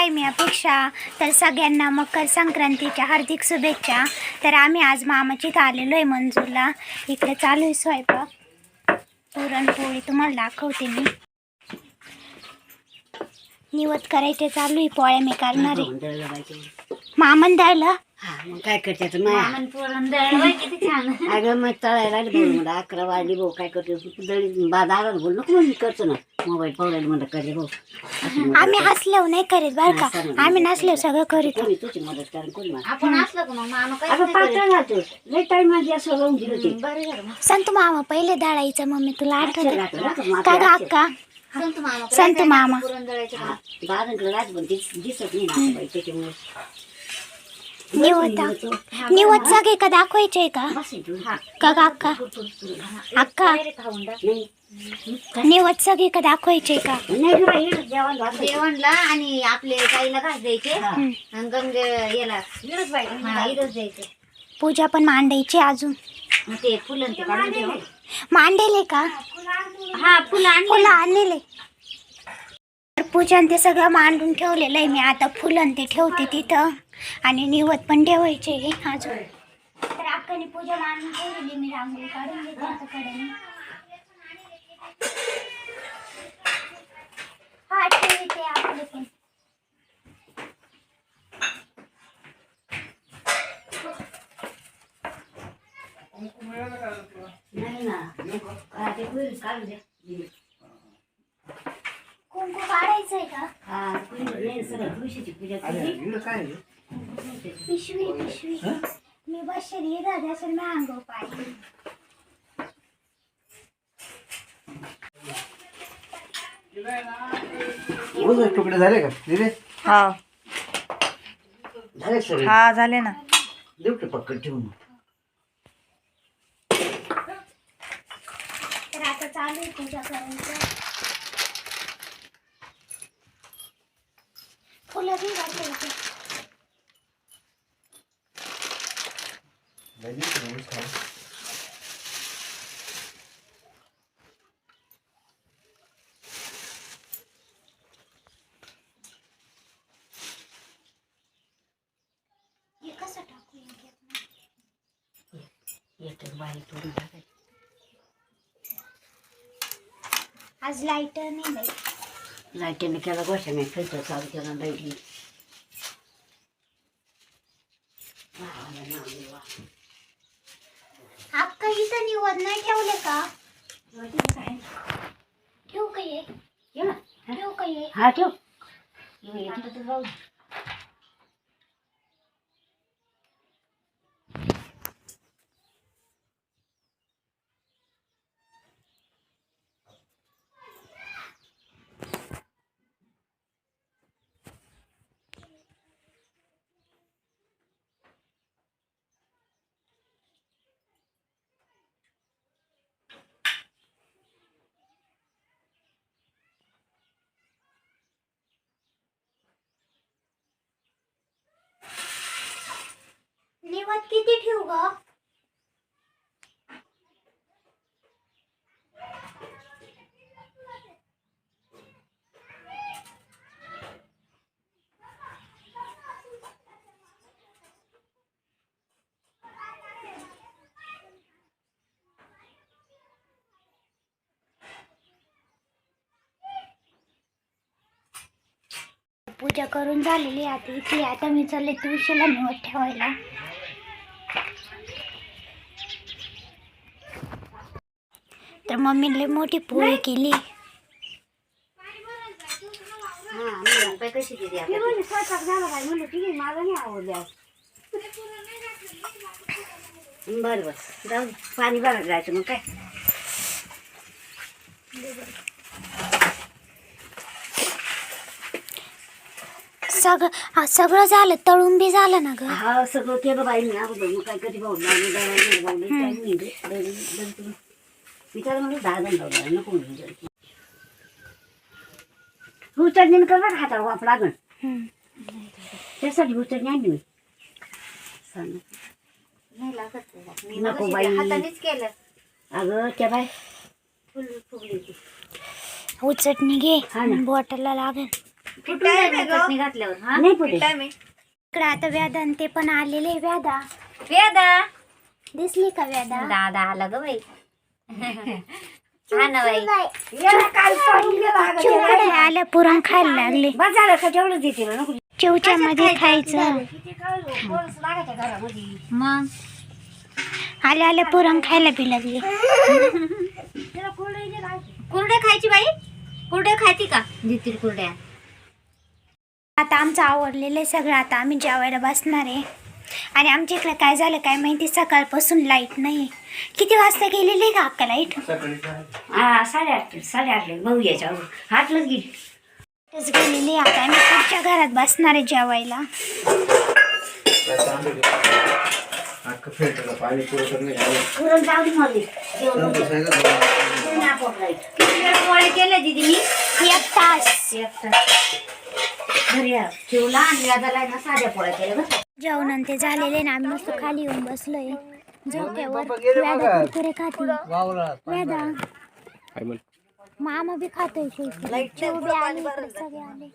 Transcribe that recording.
काय मी अपेक्षा. तर सगळ्यांना मकर संक्रांतीच्या हार्दिक शुभेच्छा. तर आम्ही आज मामाची इथं आलेलो आहे मंजूरला. इकडे चालू आहे स्वयंपाक. पुरणपोळी तुम्हाला दाखवते मी. निवत करायचे चालू आहे पोळ्या मी करणार आहे. मामन द्यायला? हा मग काय करते माया? मामन पुरण दळलं बाई किती छान. अगं मग तळायला लागली अकरा वाजली भाऊ काय करते? दळी बा बोल नको मी करतो ना. मोबाईल पावलायला म्हणलं करे भाऊ म्हणलं. आम्ही हसल्यावर नाही करीत बरं का? आम्ही नसल्यावर सगळं करीत. कोणी तुझी मदत करेन कोणी मला आपण असलो का मग मामा काय अगं पातळ घालतो लय टाइम माझी असं राहून दिलं ते बरं झालं मग. संत मामा पहिले दळायचं मम्मी तुला आठवत राहतो का ग अक्का. संत मामा संत मामा. पुरण दळायचं का? दादांकडे राहत पण ते दिसत नाही ना बाई त्याच्यामुळे. निवत निवत सगळे का दाखवायचे का? बस. हा. का ग अक्का. अक्का. नाही. निवत सगळे का दाखवायचे का. जेवणला आणि आपले गाईला घास द्यायचे. आणि गंगे याला द्यायचे पूजा पण मांडायची अजून मग ते फुलं ते काढून ठेवा मांडेले का हा फुलं आणि फुलं आणले तर पूजन ते सगळं मांडून ठेवलेलं आहे मी आता फुलं ते ठेवते तिथं आणि निवत पण ठेवायचे अजून तर अक्काने पूजा मांडून ठेवलेली मी रांगोळी काढून घेते आता कडेने ठेवते आपले पण नाही ना नको. हा, ते पुरी काढून द्या. कुंकू काढायचंय का हा, नाही, सगळं तुळशीची पूजा केली. पिशवी पिशवी मी बसली दादा असेल मी अंगो पाहिजे ऊस तुकडे झाले का? दिले? हा. झालं. हा झाले ना. देऊ की पक्कड ठेवून. तर आता चालू आहे पूजा करायचं. फुलं बी हे येतं बाई तोडून टाकायचं. आज लाइट नाही बाई. लाईटीने केला गोष्ट फिल्टर चालू केला लाईटली अक्का इथं निवड नाही ठेवले का? ठेवू का ये ठेवू का ये हा ठेव. येऊ इकडं किती ठेवू ग? पूजा करून झालेली आता. इथे आता मी चालले तुळशीला निवड ठेवायला. तर मम्मीने मोठी पोळी केली. हा बरं बरं. जाऊ. पाणी भरायला जायचं मग काय? सगळं हा, सगळं झालं तळून बी झालं ना ग? हा सगळं केलं बाई मी अगोदर मग काय कधी भाऊ लागले विचार म्हणलं दहा जण लावलं नको म्हणून उचडणी कर बरं हातावर वाप लागण. त्यासाठी उचडणी आणली मी सांग. नाही लागत त्याला. मी नको मगाशी बाई. त्या हातानेच केलं. अगं त्या बाय फुल फुगली ती. उचटणी घे. हा ना. बॉटलला लागेल. फुटून जाईल ना चटणी घातल्यावर हा? नाही इकडे आता व्यादा आणि ते पण आलेले व्यादा वेदा दिसली का व्यादा दादा आला ग बाई. हा ना बाई आल्या पुरण खायला लागले बस झालं का जेवढं देते ना नको चिवच्या मध्ये खायचं किती लागायच्या घरामध्ये मग आल्या आल्या पुरण खायला बी लागले कुरड्या खायची बाई कुरड्या खायची का देतील कुरड्या आता आमचं आवडलेलं आहे सगळं आता आम्ही जेवायला बसणार आहे. आणि आमच्या इकडे काय झालं काय माहिती? सकाळपासून लाइट नाही किती वाजता गेलेली आहे का अक्का लाइट? हा साडेआठ साडेआठला भाऊ याच्यावर. हातलंच गेली. गेलेली आहे. आता. आम्ही पुढच्या घरात बसणार आहे जेवायला. पुरण केल्या दिदी मी? एक तास. घरी आ. ठेवला आणि ना साध्या पोळ्या केल्या बरं जेवण ते झालेले ना आम्ही मस्त खाली येऊन बसलोय. झोक्यावर व्यादा. कुरकुरे खातील व्यादा मामा बी खातोय शेवटी. चिव बी आली इकडे, सगळे आले.